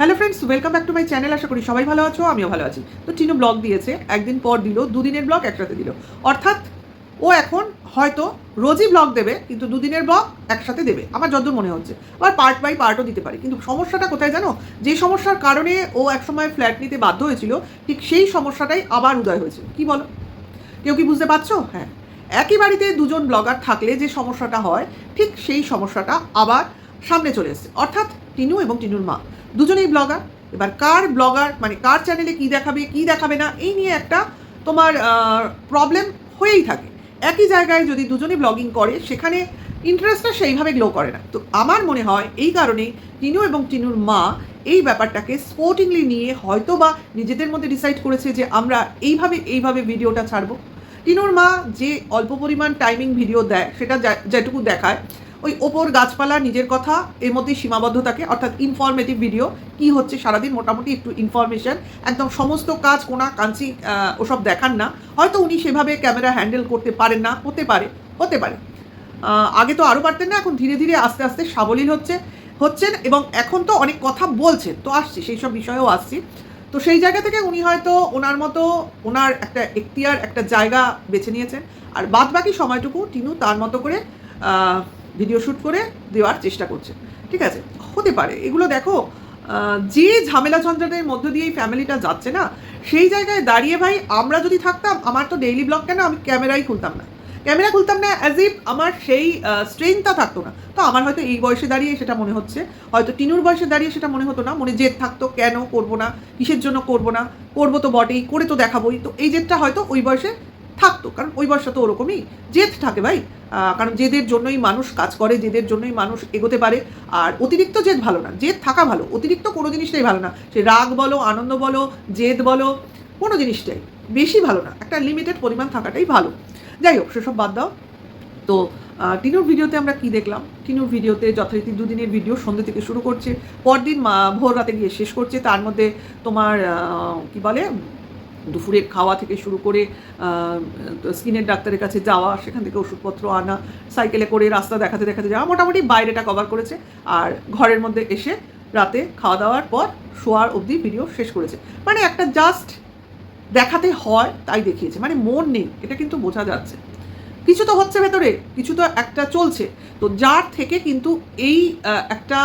Hello friends welcome back to my channel আশা করি সবাই ভালো আছো, আমিও ভালো আছি। তো টিনু ব্লগ দিয়েছে, একদিন পর দিল, দুদিনের ব্লগ একসাথে দিল। অর্থাৎ ও এখন হয়তো রোজই ব্লগ দেবে, কিন্তু দুদিনের ব্লগ একসাথে দেবে। আমার যতদূর মনে হচ্ছে। আবার পার্ট বাই পার্টও দিতে পারে। কিন্তু সমস্যাটা কোথায় জানো? যে সমস্যার কারণে ও একসময় ফ্ল্যাট নিতে বাধ্য হয়েছিল, ঠিক সেই সমস্যাটাই আবার উদয় হয়েছে। কি বলো? কেউ কি বুঝতে পারছ? হ্যাঁ। একই বাড়িতে দুজন ব্লগার থাকলে যে সমস্যাটা হয়, ঠিক সেই সমস্যাটা আবার সামনে চলে এসেছে। অর্থাৎ টিনু এবং টিনুর মা। দুজনেই ব্লগার। এবার কার ব্লগার মানে কার চ্যানেলে কি দেখাবে কি দেখাবে না, এই নিয়ে একটা তোমার প্রবলেম হয়েই থাকে। একই জায়গায় যদি দুজনে ব্লগিং করে, সেখানে ইন্টারেস্টটা সেইভাবে গ্লো করে না। তো আমার মনে হয় এই কারণেই টিনু এবং টিনুর মা এই ব্যাপারটাকে স্পোর্টিংলি নিয়ে হয়তো বা নিজেদের মধ্যে ডিসাইড করেছে যে আমরা এইভাবে এইভাবে ভিডিওটা ছাড়বো। টিনুর মা যে অল্প পরিমাণ টাইমিং ভিডিও দেয়, সেটা যেটুকু দেখায় ওই ওপর গাছপালা, নিজের কথা, এর মধ্যেই সীমাবদ্ধ থাকে অর্থাৎ ইনফরমেটিভ ভিডিও কি হচ্ছে সারাদিন, মোটামুটি একটু ইনফরমেশন একদম সমস্ত কাজ, কোনা, কাঞ্চি ওসব দেখান না। হয়তো উনি সেভাবে ক্যামেরা হ্যান্ডেল করতে পারেন না, হতে পারে হতে পারে। আগে তো আরও পারতেন না, এখন ধীরে ধীরে আস্তে আস্তে সাবলীল হচ্ছে, হচ্ছেন এবং এখন তো অনেক কথা বলছেন, তো আসছি, সেই সব বিষয়েও আসছি। তো সেই জায়গা থেকে উনি হয়তো ওনার মতো, ওনার একটা এখতিয়ার, একটা জায়গা বেছে নিয়েছেন। আর বাদ বাকি সময়টুকু টিনু তার মতো করে ভিডিও শ্যুট করে দেওয়ার চেষ্টা করছে। ঠিক আছে? হতে পারে। এগুলো দেখো যে ঝামেলা ঝঞ্ঝাটের মধ্য দিয়ে এই ফ্যামিলিটা যাচ্ছে না, সেই জায়গায় দাঁড়িয়ে ভাই আমরা যদি থাকতাম, আমার তো ডেইলি ব্লগ কেন? আমি ক্যামেরাই খুলতাম না। ক্যামেরা খুলতাম না অ্যাজ ইফ আমার সেই স্ট্রেংথটা থাকতো না। তো আমার হয়তো এই বয়সে দাঁড়িয়ে সেটা মনে হচ্ছে। হয়তো টিনুর বয়সে দাঁড়িয়ে সেটা মনে হতো না। মনে জেদ থাকতো, কেন করব না? কিসের জন্য করব না? করব তো বটেই, করে তো দেখাবোই। তো এই জেদটা হয়তো ওই বয়সে থাকতো। কারণ ওই বয়সটা তো ওরকমই। জেদ থাকে ভাই। কারণ জেদের জন্যই মানুষ কাজ করে, জেদের জন্যই মানুষ এগোতে পারে। আর অতিরিক্ত জেদ ভালো না, জেদ থাকা ভালো। অতিরিক্ত কোনো জিনিসটাই ভালো না। সে রাগ বলো, আনন্দ বলো, জেদ বলো, কোনো জিনিসটাই বেশি ভালো না। একটা লিমিটেড পরিমাণ থাকাটাই ভালো। যাই হোক, সেসব বাদ দাও। তো টিনুর ভিডিওতে আমরা কি দেখলাম? টিনুর ভিডিওতে যথারীতি দুদিনের ভিডিও সন্ধ্যে থেকে শুরু করছে। পরদিন ভোর রাতে গিয়ে শেষ করছে। তার মধ্যে তোমার কি বলে দুপুরের খাওয়া থেকে শুরু করে স্কিনের ডাক্তারের কাছে যাওয়া, সেখান থেকে ওষুধপত্র আনা, সাইকেলে করে রাস্তা দেখাতে দেখাতে যাওয়া, মোটামুটি বাইরেটা কভার করেছে। আর ঘরের মধ্যে এসে রাতে খাওয়া দাওয়ার পর শোয়ার অবধি ভিডিও শেষ করেছে। মানে একটা জাস্ট দেখাতে হয়, তাই দেখিয়েছে। মানে মন নেই, এটা কিন্তু বোঝা যাচ্ছে। কিছু তো হচ্ছে ভেতরে, কিছু তো একটা চলছে। তো যার থেকে কিন্তু এই একটা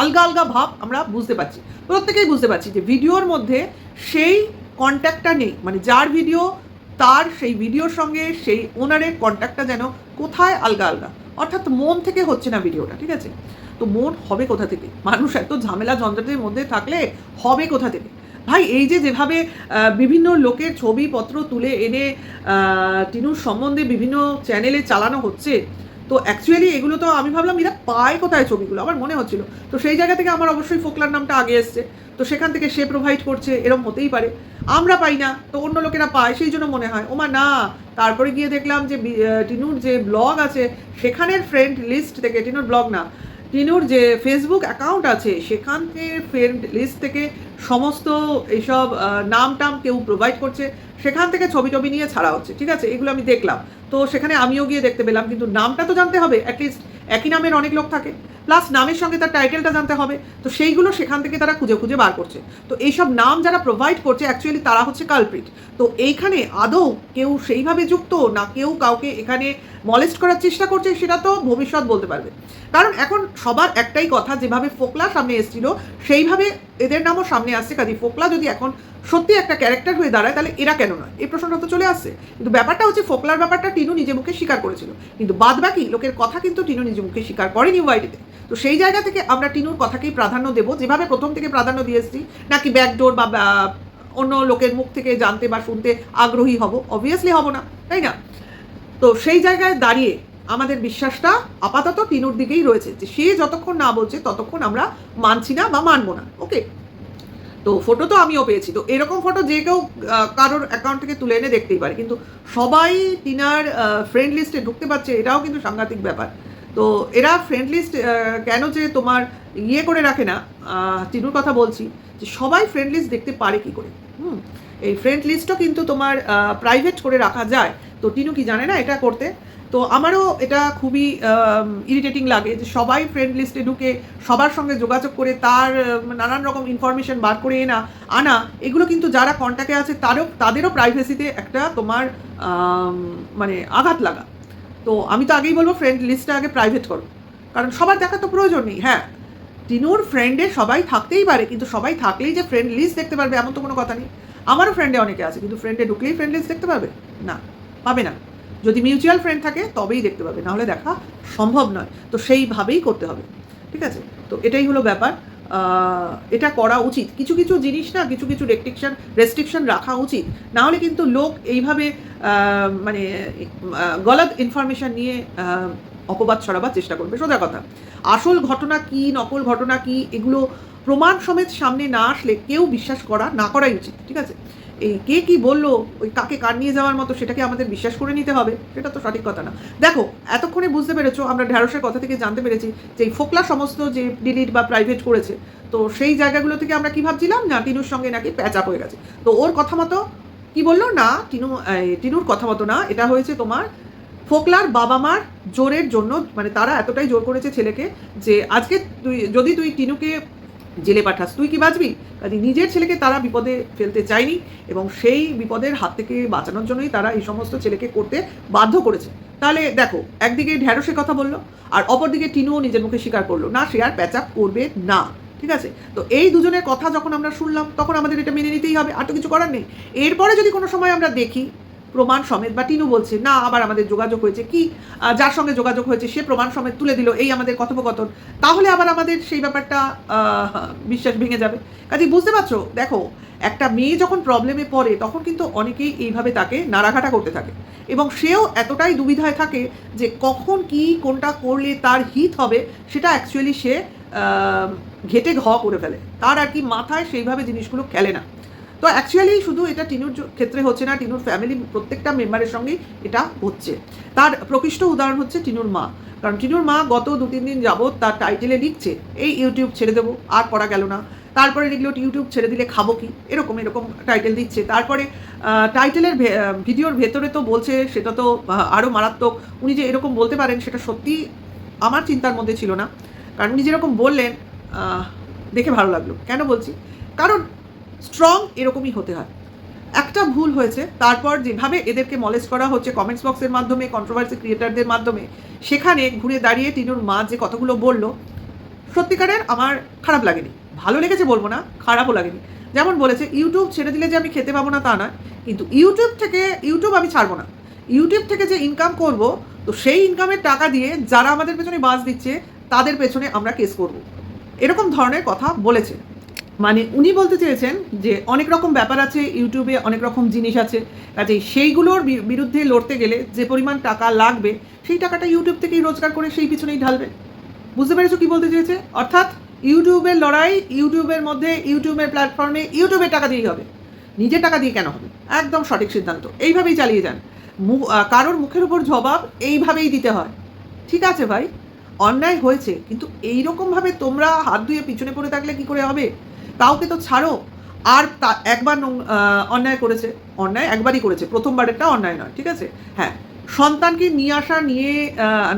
আলগা আলগা ভাব আমরা বুঝতে পারছি। প্রত্যেকেই বুঝতে পারছি যে ভিডিওর মধ্যে সেই কন্ট্যাক্টটা নেই। মানে যার ভিডিও তার সেই ভিডিওর সঙ্গে সেই ওনারের কন্ট্যাক্টটা যেন কোথায় আলগা আলগা। অর্থাৎ মন থেকে হচ্ছে না ভিডিওটা ঠিক আছে? তো মন হবে কোথা থেকে? মানুষ এত ঝামেলা যন্ত্রের মধ্যে থাকলে হবে কোথা থেকে? ভাই, এই যে যেভাবে বিভিন্ন লোকের ছবিপত্র তুলে এনে টিনুর সম্বন্ধে বিভিন্ন চ্যানেলে চালানো হচ্ছে তো অ্যাকচুয়ালি এগুলো তো আমি ভাবলাম এরা পায় কোথায় ছবিগুলো? আমার মনে হচ্ছিল। তো সেই জায়গা থেকে আমার অবশ্যই ফোকলার নামটা আগে এসছে। তো সেখান থেকে সে প্রোভাইড করছে এরকম হতেই পারে। আমরা পাই না, তো অন্য লোকেরা পায়, সেই জন্য মনে হয়। ওমা, না। তারপরে গিয়ে দেখলাম যে টিনুর যে ব্লগ আছে, সেখানের ফ্রেন্ড লিস্ট থেকে, টিনুর ব্লগ না টিনুর যে ফেসবুক অ্যাকাউন্ট আছে সেখান থেকে ফ্রেন্ড লিস্ট থেকে সমস্ত এইসব নাম টাম কেউ প্রোভাইড করছে, সেখান থেকে ছবি টবি নিয়ে ছাড়া হচ্ছে, ঠিক আছে? এগুলো আমি দেখলাম। তো সেখানে আমিও গিয়ে দেখতে পেলাম, কিন্তু নামটা তো জানতে হবে অ্যাটলিস্ট একই নামের অনেক লোক থাকে। প্লাস নামের সঙ্গে তার টাইটেলটা জানতে হবে। তো সেইগুলো সেখান থেকে তারা খুঁজে খুঁজে বার করছে। তো এইসব নাম যারা প্রোভাইড করছে অ্যাকচুয়ালি তারা হচ্ছে কালপ্রিট তো এইখানে আদৌ কেউ সেইভাবে যুক্ত না কেউ কাউকে এখানে মলেস্ট করার চেষ্টা করছে, সেটা তো ভবিষ্যৎ বলতে পারবে। কারণ এখন সবার একটাই কথা, যেভাবে ফোকলা সামনে এসেছিল, সেইভাবে এদের নামও সামনে আসছে। কাজী ফোকলা যদি এখন সত্যি একটা ক্যারেক্টার হয়ে দাঁড়ায়, তাহলে এরা কেন নয়? এই প্রশ্নটা তো চলে আসছে। কিন্তু ব্যাপারটা হচ্ছে, ফোকলার ব্যাপারটা টিনু নিজে মুখে স্বীকার করেছিল। কিন্তু বাদ বাকি লোকের কথা কিন্তু টিনু নিজে মুখে স্বীকার করেনি ওয়াইটিতে। তো সেই জায়গা থেকে আমরা টিনুর কথাকেই প্রাধান্য দেবো। যেভাবে প্রথম থেকে প্রাধান্য দিয়ে এসেছি, নাকি ব্যাকডোর বা অন্য লোকের মুখ থেকে জানতে বা শুনতে আগ্রহী হব। অবভিয়াসলি হব না, তাই না? তো সেই জায়গায় দাঁড়িয়ে আমাদের বিশ্বাসটা আপাতত টিনুর দিকেই রয়েছে যে সে যতক্ষণ না বলছে, ততক্ষণ আমরা মানছি না বা মানবো না ওকে তো ফটো তো আমিও পেয়েছি। তো এরকম ফটো যে কেউ কারোর অ্যাকাউন্ট থেকে তুলে এনে দেখতেই পারে। কিন্তু সবাই টিনার ফ্রেন্ড লিস্টে ঢুকতে পারছে, এটাও কিন্তু সাংঘাতিক ব্যাপার। তো এরা ফ্রেন্ড লিস্ট কেন যে তোমার ইয়ে করে রাখে না টিনুর কথা বলছি, যে সবাই ফ্রেন্ড লিস্ট দেখতে পারে কি করে, হুম? এই ফ্রেন্ড লিস্টও কিন্তু তোমার প্রাইভেট করে রাখা যায়। তো টিনু কি জানে না এটা করতে? তো আমারও এটা খুবই ইরিটেটিং লাগে যে সবাই ফ্রেন্ড লিস্টে ঢুকে সবার সঙ্গে যোগাযোগ করে তার নানান রকম ইনফরমেশন বার করে এনা, আনা, এগুলো কিন্তু যারা কন্ট্যাক্টে আছে তারও, তাদেরও প্রাইভেসিতে একটা তোমার মানে আঘাত লাগা। তো আমি তো আগেই বলব ফ্রেন্ড লিস্টটা আগে প্রাইভেট করো কারণ সবার দেখা তো প্রয়োজন নেই হ্যাঁ। টিনুর ফ্রেন্ডে সবাই থাকতেই পারে, কিন্তু সবাই থাকলেই যে ফ্রেন্ড লিস্ট দেখতে পারবে এমন তো কোনো কথা নেই। আমারও ফ্রেন্ডে অনেকে আছে, কিন্তু ফ্রেন্ডে ঢুকলেই ফ্রেন্ড লিস্ট দেখতে পাবে না পাবে না। যদি মিউচুয়াল ফ্রেন্ড থাকে, তবেই দেখতে পাবে নাহলে দেখা সম্ভব নয়। তো সেইভাবেই করতে হবে, ঠিক আছে? তো এটাই হলো ব্যাপার। এটা করা উচিত। কিছু কিছু জিনিস না, কিছু কিছু রেস্ট্রিকশন রেস্ট্রিকশন রাখা উচিত। নাহলে কিন্তু লোক এইভাবে মানে গলত ইনফরমেশান নিয়ে অপবাদ ছড়াবার চেষ্টা করবে। সোজা কথা। আসল ঘটনা কি, নকল ঘটনা কি, এগুলো প্রমাণ সমেত সামনে না আসলে কেউ বিশ্বাস করা, না করাই উচিত। ঠিক আছে? কে কি বলল? ওই কাকে কার নিয়ে যাওয়ার মতো সেটাকে আমাদের বিশ্বাস করে নিতে হবে, সেটা তো সঠিক কথা না। দেখো, এতক্ষণে বুঝতে পেরেছ, আমরা ঢ্যাঁড়সের কথা থেকে জানতে পেরেছি যে এই ফোকলা সমস্ত যে ডিলিট বা প্রাইভেট করেছে, তো সেই জায়গাগুলো থেকে আমরা কি ভাবছিলাম? না, টিনুর সঙ্গে নাকি প্যাচ আপ হয়ে গেছে। তো ওর কথা মতো কি বলল? না, টিনু টিনুর কথা মতো না, এটা হয়েছে তোমার ফোকলার বাবা মার জোরের জন্য মানে তারা এতটাই জোর করেছে ছেলেকে যে আজকে তুই, যদি তুই টিনুকে জেলে পাঠাস। তুই কি বাঁচবি? কাজে নিজের ছেলেকে তারা বিপদে ফেলতে চায়নি এবং সেই বিপদের হাত থেকে বাঁচানোর জন্যই তারা এই সমস্ত ছেলেকে করতে বাধ্য করেছে। তাহলে দেখো, একদিকে ঢ্যাঁড়সের কথা বলল, আর অপরদিকে টিনুও নিজের মুখে স্বীকার করল, না, সে আর প্যাচ আপ করবে না। ঠিক আছে? তো এই দুজনের কথা যখন আমরা শুনলাম, তখন আমাদের এটা মেনে নিতেই হবে, আর তো কিছু করার নেই। এরপরে যদি কোনো সময় আমরা দেখি প্রমাণ সমেত, বা টিনু বলছে, না, আবার আমাদের যোগাযোগ হয়েছে। কি যার সঙ্গে যোগাযোগ হয়েছে, সে প্রমাণ সমেত তুলে দিল, এই আমাদের কথোপকথন। তাহলে আবার আমাদের সেই ব্যাপারটা বিশ্বাস ভেঙে যাবে। কাজে বুঝতে পারছ, দেখো, একটা মেয়ে যখন প্রবলেমে পড়ে, তখন কিন্তু অনেকেই এইভাবে তাকে নাড়াঘাটা করতে থাকে। এবং সেও এতটাই দুবিধায় থাকে যে কখন কি, কোনটা করলে তার হিত হবে, সেটা অ্যাকচুয়ালি সে ঘেটে ঘ করে ফেলে। তার আর কি মাথায় সেইভাবে জিনিসগুলো খেলে না। তো অ্যাকচুয়ালি শুধু এটা টিনুর ক্ষেত্রে হচ্ছে না, টিনুর ফ্যামিলি প্রত্যেকটা মেম্বারের সঙ্গেই এটা হচ্ছে। তার প্রকৃষ্ট উদাহরণ হচ্ছে টিনুর মা। কারণ টিনুর মা গত দু তিন দিন যাবৎ তার টাইটেলে লিখছে, এই ইউটিউব ছেড়ে দেবো, আর পড়া গেল না। তারপরে লিখলো ইউটিউব ছেড়ে দিলে খাব কি? এরকম এরকম টাইটেল দিচ্ছে। তারপরে টাইটেলের ভিডিওর ভেতরে তো বলছে, সেটা তো আরও মারাত্মক। উনি যে এরকম বলতে পারেন, সেটা সত্যি আমার চিন্তার মধ্যে ছিল না। কারণ উনি যেরকম বললেন দেখে ভালো লাগল। কেন বলছি? কারণ স্ট্রং এরকমই হতে হয়। একটা ভুল হয়েছে, তারপর যেভাবে এদেরকে মলেজ করা হচ্ছে কমেন্টস বক্সের মাধ্যমে কন্ট্রোভার্সি ক্রিয়েটারদের মাধ্যমে, সেখানে ঘুরে দাঁড়িয়ে টিনুর মা যে কথাগুলো বলল, সত্যিকারের আমার খারাপ লাগেনি। ভালো লেগেছে বলব না, খারাপও লাগেনি। যেমন বলেছে ইউটিউব ছেড়ে দিলে যে আমি খেতে পাবো না তা নয়, কিন্তু ইউটিউব থেকে ইউটিউব আমি ছাড়বো না। ইউটিউব থেকে যে ইনকাম করব, তো সেই ইনকামের টাকা দিয়ে যারা আমাদের পেছনে বাস দিচ্ছে, তাদের পেছনে আমরা কেস করব। এরকম ধরনের কথা বলেছে। মানে উনি বলতে চেয়েছেন যে অনেক রকম ব্যাপার আছে, ইউটিউবে অনেক রকম জিনিস আছে, কাজেই সেইগুলোর বিরুদ্ধে লড়তে গেলে যে পরিমাণ টাকা লাগবে, সেই টাকাটা ইউটিউব থেকেই রোজগার করে সেই পিছনেই ঢালবে। বুঝতে পেরেছ কি বলতে চেয়েছে? অর্থাৎ ইউটিউবের লড়াই, ইউটিউবের মধ্যে, ইউটিউবের প্ল্যাটফর্মে, ইউটিউবের টাকা দিয়েই হবে। নিজের টাকা দিয়ে কেন হবে? একদম সঠিক সিদ্ধান্ত। এইভাবেই চালিয়ে যান। কারোর মুখের উপর জবাব এইভাবেই দিতে হয়। ঠিক আছে ভাই, অন্যায় হয়েছে, কিন্তু এইরকমভাবে তোমরা হাত ধুয়ে পিছনে পড়ে থাকলে কি করে হবে? কাউকে তো ছাড়ো। আর তা একবার অন্যায় করেছে। অন্যায় একবারই করেছে। প্রথমবারেরটা অন্যায় নয়, ঠিক আছে? হ্যাঁ। সন্তানকে নিয়ে আসা, নিয়ে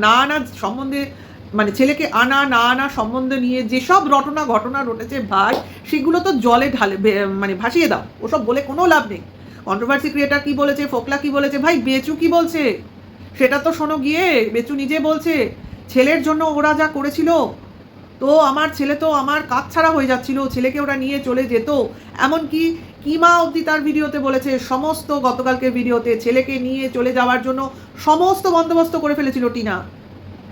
না আনা সম্বন্ধে মানে ছেলেকে আনা, না আনা সম্বন্ধে নিয়ে যেসব রটনা ঘটনা ঘটেছে ভাই, সেগুলো তো জলে ঢালে মানে ভাসিয়ে দাও। ওসব বলে কোনো লাভ নেই। কন্ট্রোভার্সি ক্রিয়েটার কি বলেছে, ফোকলা কি বলেছে, ভাই বেচু কি বলছে? সেটা তো শোনো গিয়ে, বেচু নিজে বলছে। ছেলের জন্য ওরা যা করেছিল তো আমার ছেলে তো আমার কাজ ছাড়া হয়ে যাচ্ছিল, ছেলেকে ওরা নিয়ে চলে যেত। এমনকি কিমা অবধি তার ভিডিওতে বলেছে, সমস্ত গতকালকের ভিডিওতে ছেলেকে নিয়ে চলে যাওয়ার জন্য সমস্ত বন্দোবস্ত করে ফেলেছিল টিনা।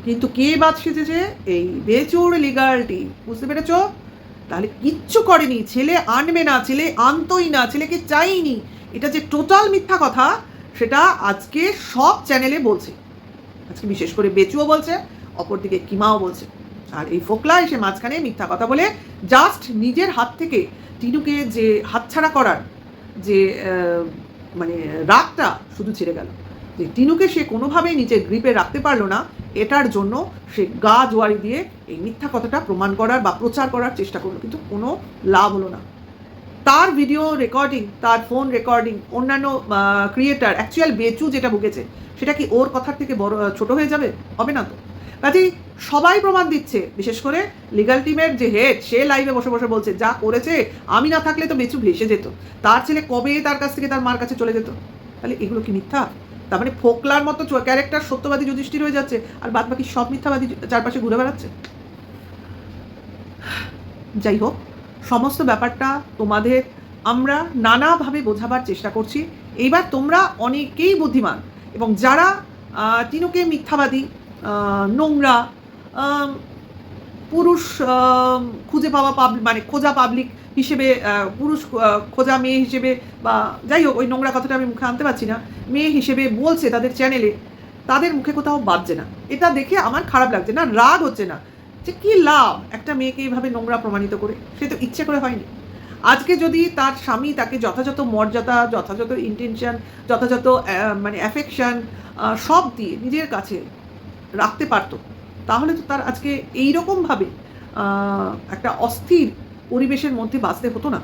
কিন্তু কে বাদ সেজেছে এই বেচুর লিগালিটি বুঝতে পেরেছ? তাহলে কিচ্ছু করেনি, ছেলে আনবে না, ছেলে আনতই না, ছেলেকে চাইনি। এটা যে টোটাল মিথ্যা কথা, সেটা আজকে সব চ্যানেলে বলছে। আজকে বিশেষ করে বেচুও বলছে, অপরদিকে কিমাও বলছে। আর এই ফোকলা এসে মাঝখানে মিথ্যা কথা বলে জাস্ট নিজের হাত থেকে টিনুকে যে হাতছাড়া করার যে মানে রাগটা শুধু ছেড়ে গেল। যে টিনুকে সে কোনোভাবেই নিজের গ্রিপে রাখতে পারল না, এটার জন্য সে গা জোয়ারি দিয়ে এই মিথ্যা কথাটা প্রমাণ করার বা প্রচার করার চেষ্টা করল, কিন্তু কোনো লাভ হলো না। তার ভিডিও রেকর্ডিং তার ফোন রেকর্ডিং অন্যান্য ক্রিয়েটার অ্যাকচুয়াল বেচু যেটা ভুগেছে, সেটা কি ওর কথার থেকে বড়, ছোট হয়ে যাবে? হবে না তো? কাজেই সবাই প্রমাণ দিচ্ছে। বিশেষ করে লিগাল টিমের যে হেড সে লাইভে বসে বসে বলছে, যা করেছে, আমি না থাকলে তো বেচু ভেসে যেত। তার ছেলে কবে তার কাছ থেকে তার মার কাছে চলে যেত? তাহলে এগুলো কি মিথ্যা? তার মানে ফোকলার মতো ক্যারেক্টার সত্যবাদী যুধিষ্ঠির হয়ে যাচ্ছে, আর বাদ বাকি সব মিথ্যাবাদী চারপাশে ঘুরে বেড়াচ্ছে। যাই হোক, সমস্ত ব্যাপারটা তোমাদের আমরা নানাভাবে বোঝাবার চেষ্টা করছি। এইবার তোমরা অনেকেই বুদ্ধিমান এবং যারা তিনুকে মিথ্যাবাদী নোংরা পুরুষ খুঁজে পাওয়া পাবলিক মানে খোঁজা পাবলিক হিসেবে পুরুষ খোঁজা মেয়ে হিসেবে বা যাই হোক, ওই নোংরা কথাটা আমি মুখে আনতে পারছি না, মেয়ে হিসেবে বলছে তাদের চ্যানেলে তাদের মুখে কোথাও বাজছে না। এটা দেখে আমার খারাপ লাগছে না, রাগ হচ্ছে না। যে কী লাভ? একটা মেয়েকে এইভাবে নোংরা প্রমাণিত করে, সে তো ইচ্ছে করে হয়নি। আজকে যদি তার স্বামী তাকে যথাযথ মর্যাদা, যথাযথ ইন্টেনশন যথাযথ মানে অ্যাফেকশন সব দিয়ে নিজের কাছে রাখতে পারতো। তাহলে তো তার আজকে এইরকমভাবে আহ, একটা অস্থির পরিবেশের মধ্যে বাঁচতে হতো না।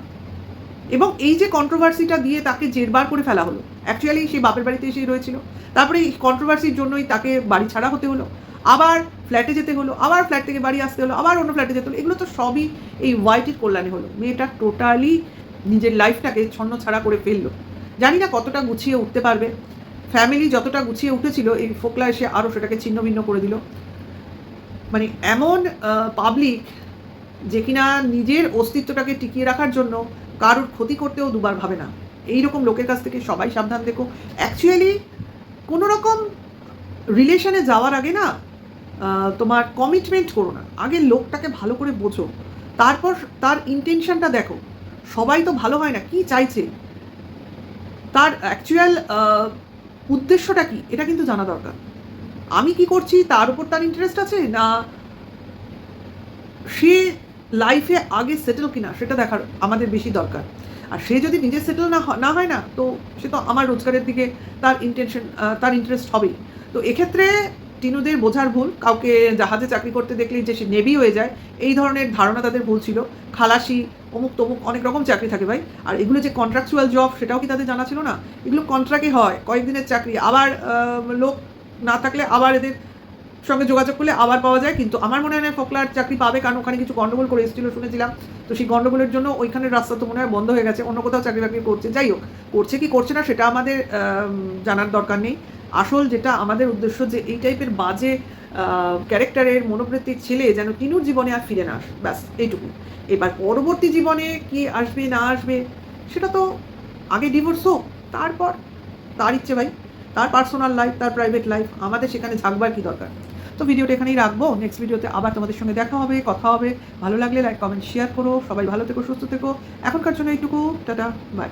এবং এই যে কন্ট্রোভার্সিটা দিয়ে তাকে জেরবার করে ফেলা হলো অ্যাকচুয়ালি সেই বাপের বাড়িতে এসেই রয়েছিল। তারপরে এই কন্ট্রোভার্সির জন্যই তাকে বাড়ি ছাড়া হতে হলো। আবার ফ্ল্যাটে যেতে হলো আবার ফ্ল্যাট থেকে বাড়ি আসতে হলো আবার অন্য ফ্ল্যাটে যেতে হলো। এগুলো তো সবই এই ওয়াইটির কল্যাণে হলো। মেয়েটা টোটালি নিজের লাইফটাকে ছন্ন ছাড়া করে ফেলল। জানি না কতটা গুছিয়ে উঠতে পারবে। ফ্যামিলি যতটা গুছিয়ে উঠেছিল, এই ফোকলা এসে আরও সেটাকে ছিন্ন ভিন্ন করে দিল। মানে এমন পাবলিক যে কিনা নিজের অস্তিত্বটাকে টিকিয়ে রাখার জন্য কারোর ক্ষতি করতেও দুবার ভাবে না। এই রকম লোকের কাছ থেকে সবাই সাবধান দেখো। অ্যাকচুয়ালি কোনো রকম রিলেশনে যাওয়ার আগে না তোমার কমিটমেন্ট করো না। আগে লোকটাকে ভালো করে বোঝো। তারপর তার ইন্টেনশনটা দেখো। সবাই তো ভালো হয় না, কি চাইছে? তার অ্যাকচুয়াল উদ্দেশ্যটা কি? এটা কিন্তু জানা দরকার। আমি কি করছি? তার উপর তার ইন্টারেস্ট আছে? না সে লাইফে আগে সেটেল কিনা, সেটা দেখার আমাদের বেশি দরকার। আর সে যদি নিজে সেটেল না না হয় না, তো সে তো আমার রোজগারের দিকে তার ইন্টেনশন তার ইন্টারেস্ট হবেই। তো এক্ষেত্রে টিনুদের বোঝার ভুল, কাউকে জাহাজে চাকরি করতে দেখলেই যে সে নেভি হয়ে যায়, এই ধরনের ধারণা তাদের ভুল ছিল। খালাসি, অমুক তমুক অনেক রকম চাকরি থাকে ভাই। আর এগুলো যে কন্ট্রাকচুয়াল জব সেটাও কি তাদের জানা ছিল না? এগুলো কন্ট্রাক্টে হয়, কয়েকদিনের চাকরি। আবার লোক না থাকলে আবার এদের সঙ্গে যোগাযোগ করলে আবার পাওয়া যায়। কিন্তু আমার মনে হয় না ফোকলার চাকরি পাবে, কারণ ওখানে কিছু গন্ডগোল করে এসেছিল শুনেছিলাম। তো সেই গন্ডগোলের জন্য ওইখানের রাস্তা তো মনে হয় বন্ধ হয়ে গেছে, অন্য কোথাও চাকরি বাকরি করছে। যাই হোক, করছে কি করছে না সেটা আমাদের জানার দরকার নেই। আসল যেটা আমাদের উদ্দেশ্য যে এই টাইপের বাজে ক্যারেক্টারের মনোবৃত্তির ছেলে যেন তিনুর জীবনে আর ফিরে না আসে। ব্যাস, এইটুকু। এবার পরবর্তী জীবনে কি আসবে, না আসবে, সেটা তো আগে ডিভোর্স হোক, তারপর, তার ইচ্ছে ভাই। তার পার্সোনাল লাইফ তার প্রাইভেট লাইফ আমাদের সেখানে ঝাঁকবার কি দরকার? তো ভিডিওটা এখানেই রাখব। নেক্সট ভিডিওতে আবার তোমাদের সঙ্গে দেখা হবে, কথা হবে। ভালো লাগলে লাইক কমেন্ট শেয়ার করো। সবাই ভালো থেকো, সুস্থ থেকো। এখনকার জন্য এইটুকু। Tata bye